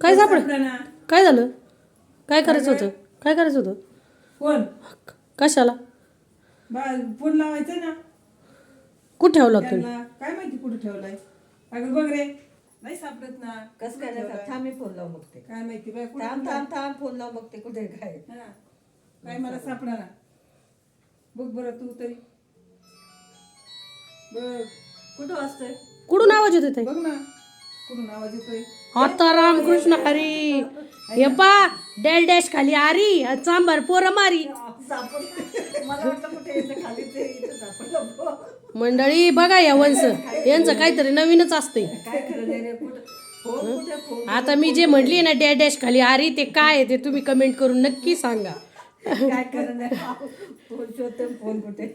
काय सापड. काय झालं? काय करायचं होतं? काय करायचं होतं? फोन. कशाला? बा फोन लावायचा ना. कुठे ठेवला काय माहिती कुठे ठेवलाय? अगं बघ रे. नाही सापडत ना. कसं काय नाही? थांब मी फोन लावून बघते. काय माहिती बाय थांब थांब थांब फोन लावून बघते कुठे काय हा. काय मला सापडाना बघ बरं तू तरी. बघ कुठं वाजतोय? कुठून आवाज येत होते बघ ना. कुठून आवाज येतोय? आता रामकृष्ण हरी. हे पा डॅल डॅश खाली आरी चांबार पोरं मारी. सापड. मला वाटलं कुठे याच्या खाली ते इथं सापडलं मंडळी बघा या वंश. यांचं काहीतरी नवीनच असते काय खरं नाही रे कुठं फोन कुठे फोन आता मी जे म्हटली ना डॅश डॅश खाली आरी ते काय आहे ते तुम्ही कमेंट करून नक्की सांगा. काय खरं नाही फोन शोधते फोन कुठे?